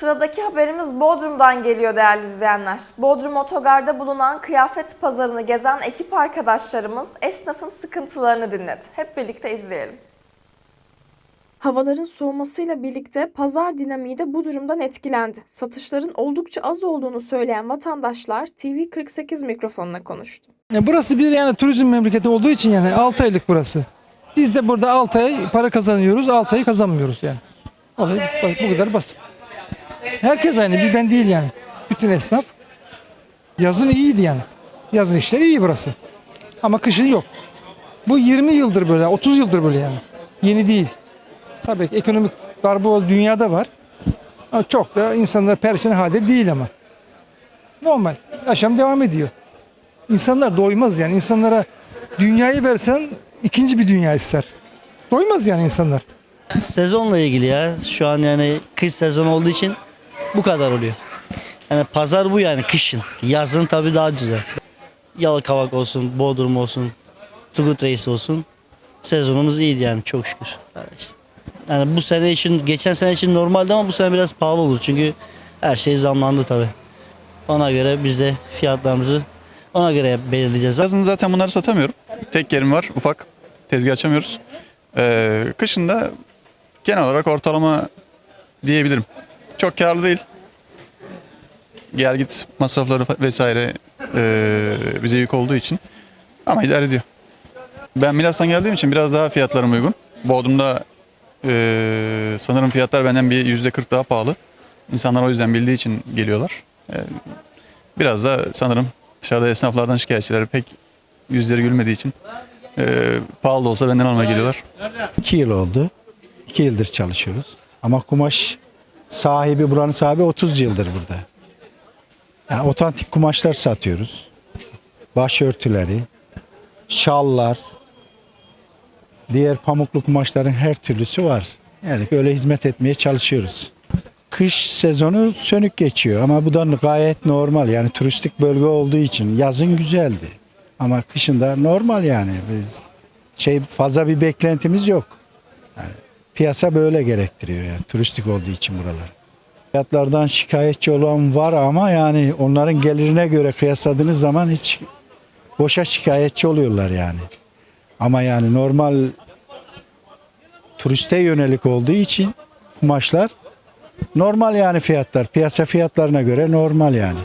Sıradaki haberimiz Bodrum'dan geliyor değerli izleyenler. Bodrum Otogar'da bulunan kıyafet pazarını gezen ekip arkadaşlarımız esnafın sıkıntılarını dinledi. Hep birlikte izleyelim. Havaların soğumasıyla birlikte pazar dinamiği de bu durumdan etkilendi. Satışların oldukça az olduğunu söyleyen vatandaşlar TV48 mikrofonuna konuştu. Ya burası bir yani turizm memleketi olduğu için yani 6 aylık burası. Biz de burada 6 ay para kazanıyoruz, 6 ay kazanmıyoruz yani. Olay bu- bu kadar basit. Herkes aynı, bir ben değil yani. Bütün esnaf. Yazın iyiydi yani. Yazın işleri iyi burası. Ama kışın yok. Bu 20 yıldır böyle, 30 yıldır böyle yani. Yeni değil. Tabii ekonomik darbe dünyada var. Ama çok da insanlar perişan halde değil ama. Normal. Yaşam devam ediyor. İnsanlar doymaz yani. İnsanlara dünyayı versen ikinci bir dünya ister. Doymaz yani insanlar. Sezonla ilgili ya. Şu an yani kış sezonu olduğu için bu kadar oluyor. Yani pazar bu yani kışın. Yazın tabii daha güzel. Yalıkavak olsun, Bodrum olsun, Turgut Reis olsun. Sezonumuz iyiydi yani çok şükür. Yani bu sene için, geçen sene için normaldi ama bu sene biraz pahalı olur. Çünkü her şey zamlandı tabii. Ona göre biz de fiyatlarımızı ona göre belirleyeceğiz. Yazın zaten bunları satamıyorum. Tek yerim var ufak. Tezgah açamıyoruz. Ee, kışın da genel olarak ortalama diyebilirim. Çok karlı değil. Gel git masrafları vesaire ee, bize yük olduğu için. Ama idare ediyor. Ben Milas'tan geldiğim için biraz daha fiyatlarım uygun. Bodrum'da ee, sanırım fiyatlar benden bir yüzde 40 daha pahalı. İnsanlar o yüzden bildiği için geliyorlar. Ee, biraz da sanırım dışarıda esnaflardan şikayetçiler pek yüzleri gülmediği için ee, pahalı da olsa benden almaya geliyorlar. 2 yıl oldu. 2 yıldır çalışıyoruz. Ama kumaş sahibi, buranın sahibi 30 yıldır burada. Yani otantik kumaşlar satıyoruz. Başörtüleri, şallar, diğer pamuklu kumaşların her türlüsü var. Yani öyle hizmet etmeye çalışıyoruz. Kış sezonu sönük geçiyor ama bu da gayet normal. Yani turistik bölge olduğu için yazın güzeldi. Ama kışın da normal yani. Biz şey fazla bir beklentimiz yok. Yani piyasa böyle gerektiriyor yani turistik olduğu için buralar. Fiyatlardan şikayetçi olan var ama yani onların gelirine göre kıyasladığınız zaman hiç boşa şikayetçi oluyorlar yani. Ama yani normal turiste yönelik olduğu için kumaşlar normal yani fiyatlar. Piyasa fiyatlarına göre normal yani.